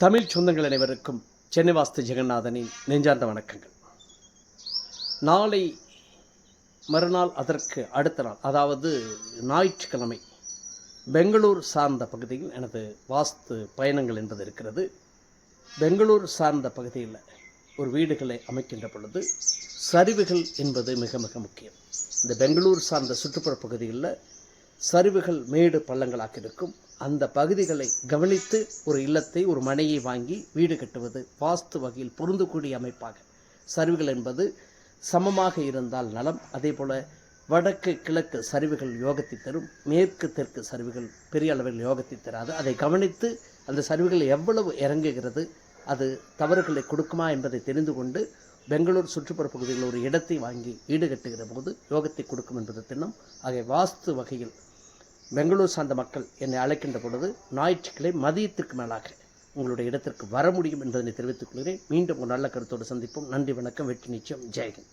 தமிழ் சொந்தங்கள் அனைவருக்கும் சென்னை வாஸ்து ஜெகநாதனின் நெஞ்சார்ந்த வணக்கங்கள். நாளை மறுநாள் அதற்கு அடுத்த நாள் அதாவது ஞாயிற்றுக்கிழமை பெங்களூர் சார்ந்த பகுதியில் எனது வாஸ்து பயணங்கள் என்பது இருக்கிறது. பெங்களூர் சார்ந்த பகுதியில் ஒரு வீடுகளை அமைக்கின்ற பொழுது சரிவுகள் என்பது மிக மிக முக்கியம். இந்த பெங்களூர் சார்ந்த சுற்றுப்புற பகுதிகளில் சரிவுகள் மேடு பள்ளங்களாக இருக்கும். அந்த பகுதிகளை கவனித்து ஒரு இல்லத்தை ஒரு மனையை வாங்கி வீடு கட்டுவது வாஸ்து வகையில் பொருந்தக்கூடிய அமைப்பாக. சரிவுகள் என்பது சமமாக இருந்தால் நலம். அதே போல் வடக்கு கிழக்கு சரிவுகள் யோகத்தை தரும். மேற்கு தெற்கு சரிவுகள் பெரிய அளவில் யோகத்தை தராது. அதை கவனித்து அந்த சரிவுகள் எவ்வளவு இறங்குகிறது அது தவறுகளை கொடுக்குமா என்பதை தெரிந்து கொண்டு பெங்களூர் சுற்றுப்புற பகுதிகளில் ஒரு இடத்தை வாங்கி ஈடுகட்டுகிற போது யோகத்தை கொடுக்கும் என்பது திண்ணம். ஆகிய வாஸ்து வகையில் பெங்களூர் சார்ந்த மக்கள் என்னை அழைக்கின்ற பொழுது ஞாயிற்றுக்கிழமை மதியத்திற்கு மேலாக உங்களுடைய இடத்திற்கு வர முடியும் என்பதனை தெரிவித்துக் கொள்கிறேன். மீண்டும் ஒரு நல்ல கருத்தோடு சந்திப்போம். நன்றி வணக்கம் வெற்றி நிச்சயம். ஜெயகன்